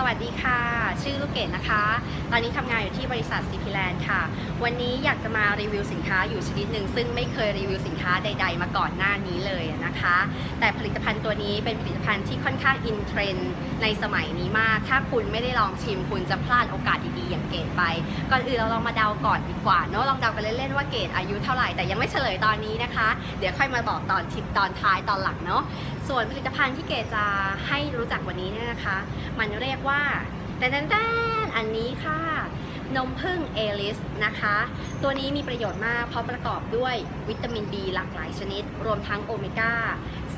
สวัสดีค่ะ ชื่อลูกเกดนะคะ ตอนนี้ทำงานอยู่ที่บริษัท CP Land ค่ะ วันนี้อยากจะมารีวิวสินค้าอยู่ชนิดหนึ่ง ซึ่งไม่เคยรีวิวสินค้าใด ๆ มาก่อนหน้านี้เลยนะคะ แต่ผลิตภัณฑ์ตัวนี้เป็นผลิตภัณฑ์ที่ค่อนข้างอินเทรนด์ในสมัยนี้มาก ถ้าคุณไม่ได้ลองชิมคุณจะพลาดโอกาสดีๆอย่างเกดไป ก่อนอื่นเราลองมาเดาก่อนดีกว่าเนาะลองเดากันเล่นๆว่าเกดอายุเท่าไหร่แต่ยังไม่เฉลยตอนนี้นะคะ เดี๋ยวค่อยมาบอกตอนทิปตอนท้ายตอนหลังเนาะ ส่วนผลิตภัณฑ์ที่เกจะให้รู้จักวันนี้เนี่ยนะคะ มันเรียกว่าแตนแตนอันนี้ค่ะนมผึ้งเอลิสนะคะ ตัวนี้มีประโยชน์มากเพราะประกอบด้วยวิตามิน B หลากหลายชนิด รวมทั้งโอเมก้า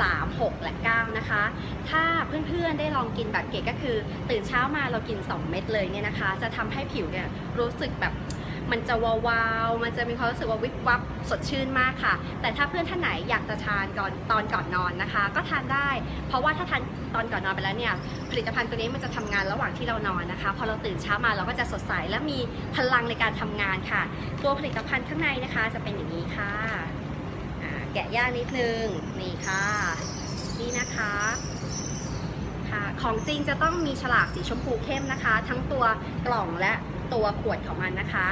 3 6 และ 9 นะคะ ถ้าเพื่อนๆได้ลองกินแบบเกดก็คือ ตื่นเช้ามาเรากิน 2 เม็ดเลยเนี่ยนะคะ จะทำให้ผิวเนี่ยรู้สึกแบบ มันจะวาวๆ มันจะมีความรู้สึกว่าวิบวับสดชื่นมากค่ะ แต่ถ้าเพื่อนท่านไหนอยากจะทานก่อนตอนก่อนนอนนะคะ ก็ทานได้ เพราะว่าถ้าทานตอนก่อนนอนไปแล้วเนี่ยผลิตภัณฑ์ตัวนี้มันจะทำงานระหว่างที่เรานอนนะคะ พอเราตื่นเช้ามาเราก็จะสดใสและมีพลังในการทำงานค่ะ ตัวผลิตภัณฑ์ข้างในนะคะจะเป็นอย่างนี้ค่ะแกะย่างนิดนึงนี่ค่ะนี่นะคะค่ะของจริงจะต้องมีฉลากสีชมพูเข้มนะคะ ทั้งตัวกล่องและตัวขวดของมันนะคะ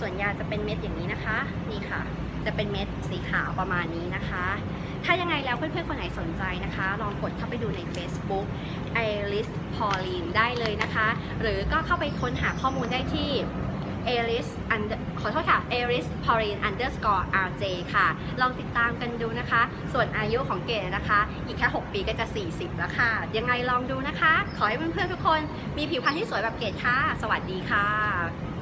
ส่วนยาจะเป็นเม็ดอย่างนี้นะคะ นี่ค่ะ จะเป็นเม็ดสีขาวประมาณนี้นะคะ ถ้ายังไงแล้วเพื่อนๆคนไหนสนใจนะคะ ลองกดเข้าไปดูใน Facebook Alice Pauline ได้เลยนะคะ หรือก็เข้าไปค้นหาข้อมูลได้ที่ Alice under ขอโทษค่ะ Alice Pauline underscore RJ ค่ะ ลองติดตามกันดูนะคะ ส่วนอายุของเกดนะคะ อีกแค่ 6 ปีก็จะ 40 แล้วค่ะ ยังไงลองดูนะคะ ขอให้เพื่อนๆทุกคนมีผิวพรรณที่สวยแบบเกดค่ะ สวัสดีค่ะ